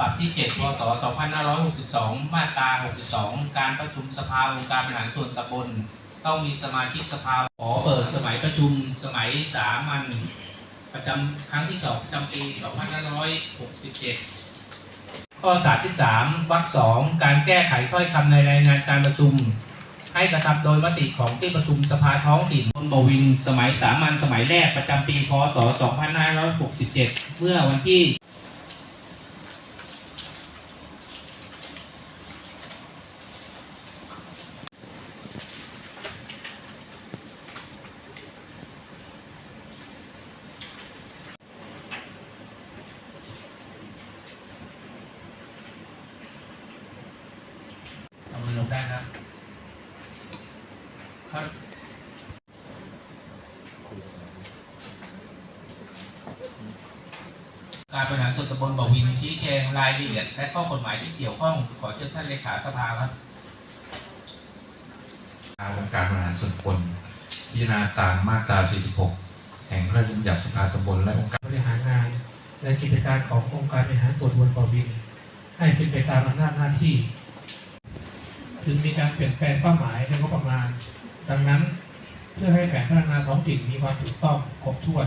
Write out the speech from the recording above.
บับที่ 7 พศ 2562 มาตรา 62 การประชุมสภาองค์การบริหารส่วนตำบล ต้องมีสมาชิกสภาขอเปิดสมัยประชุมสมัยสามัญประจำครั้งที่2ประจำปี 2567 ข้อ 33 วรรคสองการแก้ไขถ้อยคำในรายงานการประชุม ให้กระทำโดยมติของที่ประชุมสภาท้องถิ่นบนบวิน สมัยสามัญสมัยแรกประจำปี พศ 2567 เมื่อวันที่ เอามือลงได้ครับ ครับการบริหารส่วนตำบลบ่อวินชี้แจงรายละเอียด และข้อกฎหมายที่เกี่ยวข้องขอเชิญท่านเลขาสภาครับองค์การบริหารส่วนตำบลพิจารณาตามมาตรา 46 แห่งพระราชบัญญัติสภาตำบลและองค์การบริหารงาน และกิจการขององค์การบริหารส่วนตำบลบ่อวิน ให้เป็นไปตามอำนาจหน้าที่ ถึงมีการเปลี่ยนแปลงเป้าหมายในงบประมาณ ดังนั้นเพื่อให้แผนพัฒนาท้องถิ่นมีความถูกต้องครบถ้วน